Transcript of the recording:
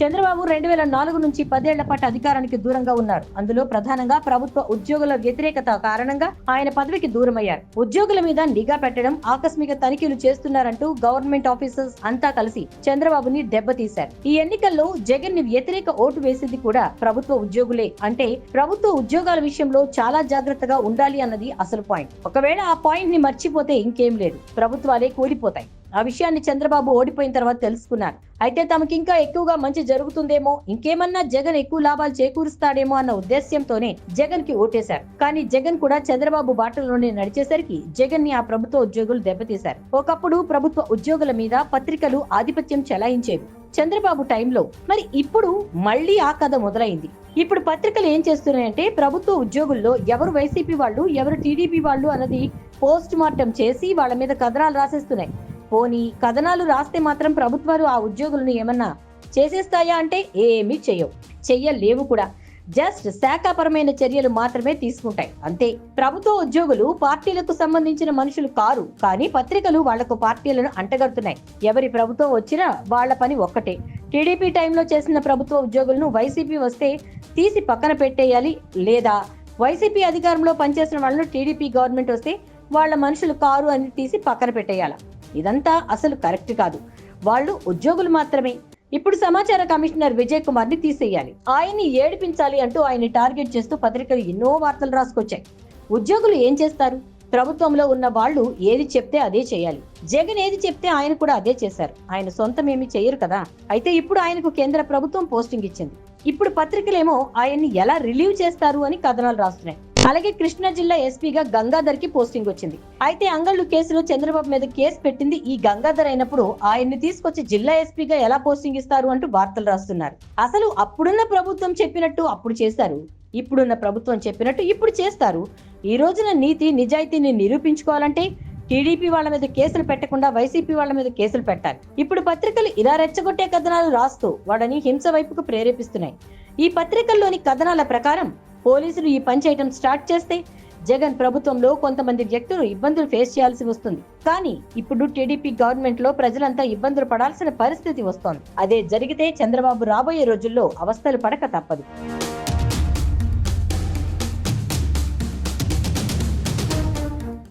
చంద్రబాబు రెండు వేల నాలుగు నుంచి పదేళ్ళ పాటు అధికారానికి దూరంగా ఉన్నారు. అందులో ప్రధానంగా ప్రభుత్వ ఉద్యోగుల వ్యతిరేకత కారణంగా ఆయన పదవికి దూరమయ్యారు. ఉద్యోగుల మీద నిఘా పెట్టడం ఆకస్మిక తనిఖీలు చేస్తున్నారంటూ గవర్నమెంట్ ఆఫీసర్స్ అంతా కలిసి చంద్రబాబుని దెబ్బతీశారు. ఈ ఎన్నికల్లో జగన్ని వ్యతిరేక ఓటు వేసింది కూడా ప్రభుత్వ ఉద్యోగులే. అంటే ప్రభుత్వ ఉద్యోగాల విషయంలో చాలా జాగ్రత్తగా ఉండాలి అన్నది అసలు పాయింట్. ఒకవేళ ఆ పాయింట్ని మర్చిపోతే ఇంకేం లేదు. ప్రభుత్వాలే కూలిపోతాయి. ఆ విషయాన్ని చంద్రబాబు ఓడిపోయిన తర్వాత తెలుసుకున్నారు. అయితే తమకి ఇంకా ఎక్కువగా మంచి జరుగుతుందేమో ఇంకేమన్నా జగన్ ఎక్కువ లాభాలు చేకూరుస్తాడేమో అన్న ఉద్దేశ్యంతోనే జగన్కి ఓటేశారు. కానీ జగన్ కూడా చంద్రబాబు బాటలోనే నడిచేసరికి జగన్ని ఆ ప్రభుత్వ ఉద్యోగులు దెబ్బతీశారు. ఒకప్పుడు ప్రభుత్వ ఉద్యోగుల మీద పత్రికలు ఆధిపత్యం చెలాయించేవి. చంద్రబాబు టైంలో మరి ఇప్పుడు మళ్ళీ ఆ కథ మొదలైంది. ఇప్పుడు పత్రికలు ఏం చేస్తున్నాయంటే ప్రభుత్వ ఉద్యోగుల్లో ఎవరు వైసీపీ వాళ్ళు ఎవరు టీడీపీ వాళ్ళు అన్నది పోస్ట్ మార్టం చేసి వాళ్ళ మీద కథనాలు రాసేస్తున్నాయి. పోనీ కథనాలు రాస్తే మాత్రం ప్రభుత్వాలు ఆ ఉద్యోగులను ఏమన్నా చేసేస్తాయా అంటే ఏమీ చేయవు. చెయ్యలేవు కూడా. జస్ట్ శాఖాపరమైన చర్యలు మాత్రమే తీసుకుంటాయి. అంతే. ప్రభుత్వ ఉద్యోగులు పార్టీలకు సంబంధించిన మనుషులు కారు కానీ పత్రికలు వాళ్ళకు పార్టీలను అంటగడుతున్నాయి. ఎవరి ప్రభుత్వం వచ్చినా వాళ్ళ పని ఒక్కటే. టీడీపీ టైంలో చేసిన ప్రభుత్వ ఉద్యోగులను వైసీపీ వస్తే తీసి పక్కన పెట్టేయాలి లేదా? వైసీపీ అధికారంలో పనిచేసిన వాళ్ళను టీడీపీ గవర్నమెంట్ వస్తే వాళ్ళ మనుషులు కారు అని తీసి పక్కన పెట్టేయాలి? ఇదంతా అసలు కరెక్ట్ కాదు. వాళ్ళు ఉద్యోగులు మాత్రమే. ఇప్పుడు సమాచార కమిషనర్ విజయ్ కుమార్ని తీసేయాలి. ఆయన్ని ఏడిపించాలి అంటూ ఆయన్ని టార్గెట్ చేస్తూ పత్రికలు ఎన్నో వార్తలు రాసుకొచ్చాయి. ఉద్యోగులు ఏం చేస్తారు? ప్రభుత్వంలో ఉన్న వాళ్ళు ఏది చెప్తే అదే చేయాలి. జగన్ ఏది చెప్తే ఆయన కూడా అదే చేశారు. ఆయన సొంతం ఏమి చేయరు కదా. అయితే ఇప్పుడు ఆయనకు కేంద్ర ప్రభుత్వం పోస్టింగ్ ఇచ్చింది. ఇప్పుడు పత్రికలేమో ఆయన్ని ఎలా రిలీవ్ చేస్తారు అని కథనాలు రాస్తున్నాయి. అలాగే కృష్ణా జిల్లా ఎస్పీగా గంగాధర్కి పోస్టింగ్ వచ్చింది. అయితే అంగళ్ళు కేసులో చంద్రబాబు మీద కేసు పెట్టింది ఈ గంగాధర్ అయినప్పుడు ఆయన్ని తీసుకొచ్చి జిల్లా ఎస్పీగా ఎలా పోస్టింగ్ ఇస్తారు అంటూ వార్తలు రాస్తున్నారు. అసలు అప్పుడున్న ప్రభుత్వం చెప్పినట్టు అప్పుడు చేశారు. ఇప్పుడున్న ప్రభుత్వం చెప్పినట్టు ఇప్పుడు చేస్తారు. ఈ రోజున నీతి నిజాయితీని నిరూపించుకోవాలంటే టీడీపీ వాళ్ళ మీద కేసులు పెట్టకుండా వైసీపీ వాళ్ళ మీద కేసులు పెట్టాలి. ఇప్పుడు పత్రికలు ఇలా రెచ్చగొట్టే కథనాలు రాస్తూ వాడని హింస వైపుకు ప్రేరేపిస్తున్నాయి. ఈ పత్రికల్లోని కథనాల ప్రకారం పోలీసులు ఈ పని చేయటం స్టార్ట్ చేస్తే జగన్ ప్రభుత్వంలో కొంతమంది వ్యక్తులు ఇబ్బందులు ఫేస్ చేయాల్సి వస్తుంది. కానీ ఇప్పుడు టీడీపీ గవర్నమెంట్లో ప్రజలంతా ఇబ్బందులు పడాల్సిన పరిస్థితి వస్తోంది. అదే జరిగితే చంద్రబాబు రాబోయే రోజుల్లో అవస్థలు పడక తప్పదు.